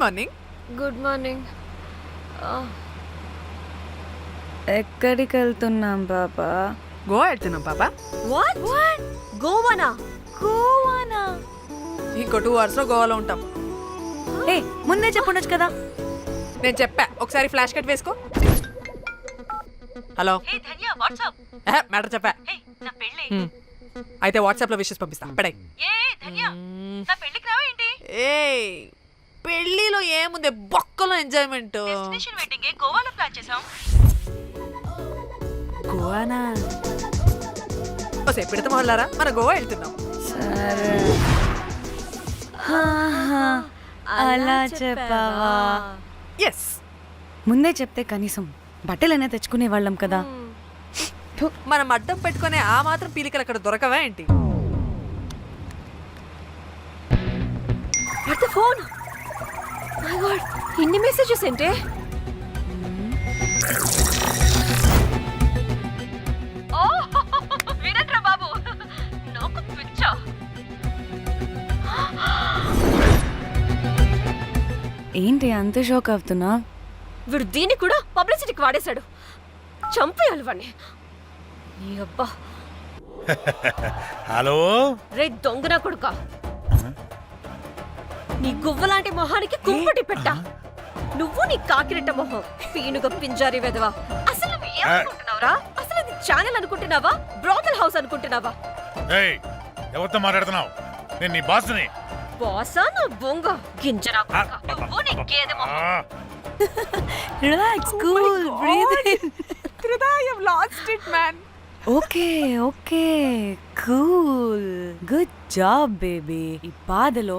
Morning. Good morning. ఎక్కడికి వెళ్తున్నాం పాపా? గోవా వెళ్తున్నాం పాప. వాట్ వాట్ గోవానా? గోవానా? ఇంకో టూ అవర్స్లో గోవాలో ఉంటాం. ఏ ముందే చెప్పుండొచ్చు కదా. నేను చెప్పా. ఒకసారి ఫ్లాష్ కట్ వేసుకో. హలో. మ్యాటర్ చెప్పా. హ్మ్. అయితే వాట్సాప్లో విషెస్ పంపిస్తా. పడాయి. ఏ పెళ్ళిలో ఏముంది? బొక్కలో ఎంజాయ్మెంట్ గోవానా? ఓసే పిడత మొహల్లారా మన గోవా వెళ్తున్నాం. సరే. అలా చెప్పావా? ఎస్ ముందే చెప్తే కనీసం బట్టలైనా తెచ్చుకునే వాళ్ళం కదా. మనం అడ్డం పెట్టుకునే ఆ మాత్రం పీలికలు అక్కడ దొరకవా ఏంటి? ఫోన్. మై గాడ్ ఇన్ని మెసేజెస్ ఏంటే? వీరేంద్ర బాబు నాకు పిచ్చా. ఏంటి అంత షోక్ అవుతున్నా? వీడు దీన్ని కూడా పబ్లిసిటీకి వాడేశాడు. చంపేయాలి వాడిని నీ అబ్బా. హలో? రే దొంగన కొడుక? నీ గువ్వలాంటి మొహానికి కుంపటి పెట్ట. నువ్వు నీ కాకిరెట్ట మొహం పీనుగ పింజారి వెదవా. అసలు నువ్వు ఏమనుకుంటున్నావురా? అసలు ఇది ఛానల్ అనుకుంటున్నావా? బ్రోకల్ హౌస్ అనుకుంటున్నావా? ఏయ్ ఎవరితో మాట్లాడుతున్నావు? నేను నీ బాస్ని. బాసా నా బొంగ? గింజరా. నువ్వు నీ గేదె మొహం. Relax cool breathe lost it man. Okay okay cool. Good job baby. ఈ బాధలో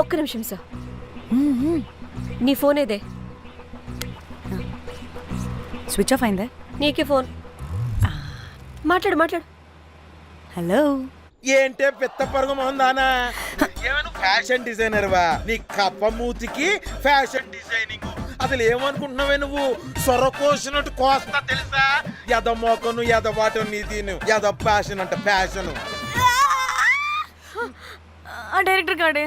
ఒక్క నిమిషం సార్. నీ ఫోన్ ఏదే స్విచ్ ఆఫ్ అయిందే నీకే ఫోన్ మాట్లాడు మాట్లాడు హలో ఏంటే పెద్ద పరుగు ఏమైనా ఫ్యాషన్ డిజైనర్ వా నీ కప్ప మూతికి ఫ్యాషన్ డిజైనింగ్ అసలు ఏమనుకుంటున్నావే నువ్వు సొర కోసినట్టు కోస్తా తెలుసా ఎద మోకను ఎద వాటను నీ దీని ఎద ఫ్యాషన్ అంట ఫ్యాషన్ ఆ డైరెక్టర్ గాడే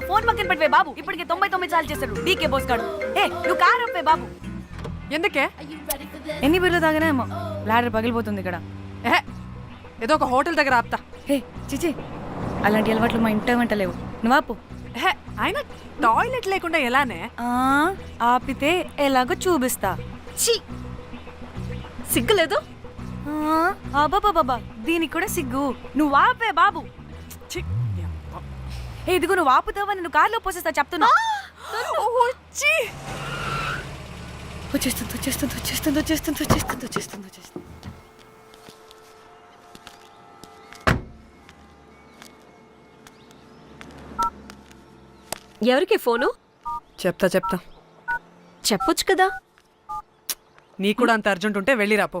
ఫోన్ పక్కన పెట్టవే బాబు. ఇప్పటికే తొంభై తొమ్మిది సార్లు చేశాడు డీకే బోస్ గాడు. ఏ నువ్వు కారు అప్పే బాబు. ఎందుకే? ఎన్ని బిర్లు తాగినాయేమో లాడర్ పగిలిపోతుంది ఇక్కడ. ఏహే, ఏదో ఒక హోటల్ దగ్గర ఆపుతా. హే చిచి అలాంటి అలవాట్లు మా ఇంట వెంట లేవు. నువ్వు ఏహే, ఆయన టాయిలెట్ లేకుండా ఎలానే? ఆ, ఆపితే ఎలాగో చూపిస్తా. ఛీ! సిగ్గులేదు? బాబా దీనికి కూడా సిగ్గు. నువ్వు ఆపే బాబు. ఏ ఇదిగో నువ్వు ఆపుతావని నువ్వు కార్లో పోసేస్తా చెప్తున్నా. వచ్చి వచ్చేస్తుంది వచ్చేస్తుంది వచ్చేస్తుంది వచ్చేస్తుంది వచ్చేస్తుంది వచ్చేస్తుంది వచ్చేస్తుంది. ఎవరికి ఫోను? చెప్తా చెప్తా. చెప్పొచ్చు కదా. నీ కూడా అంత అర్జెంట్ ఉంటే వెళ్ళి రాపో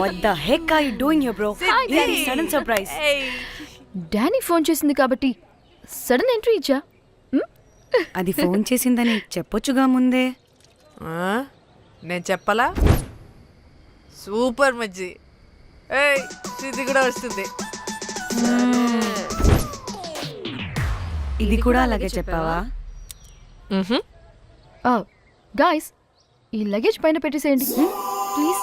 What the heck you doing here bro ఇది సడన్ సర్ప్రైజ్ డానీ ఫోన్ చేసింది కాబట్టి సడన్ ఎంట్రీ ఇచ్చా? అది ఫోన్ చేసిందని చెప్పొచ్చుగా ముందే. ఆ, నేను చెప్పలా? సూపర్ మజ్జి. ఏయ్ ఇది కూడా వస్తుంది. ఇది కూడా అలాగే చెప్పావా? గాయస్ ఈ లగేజ్ పైన పెట్టేసేయండి. Please.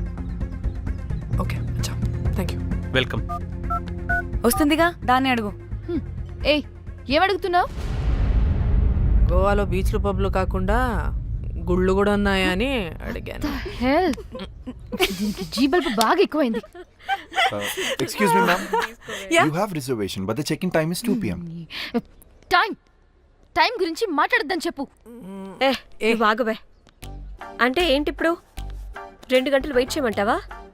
వెల్కమ్. వస్తుందిగా దాన్ని అడుగు. ఏ అడుగుతున్నావు? గోవాలో బీచ్లు పబ్లు కాకుండా గుళ్ళు కూడా ఉన్నాయా అని అడిగాను. దీనికి జీ బాగా ఎక్కువైంది. Excuse me ma'am you have reservation but the check in time is 2 PM time time గురించి మాట్లాడొద్దని చెప్పు. ఏ ఏ బాగవే అంటే ఏంటి ఇప్పుడు రెండు గంటలు వెయిట్ చేయమంటావా?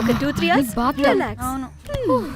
ఒక టూ త్రీ అవర్స్? అవును.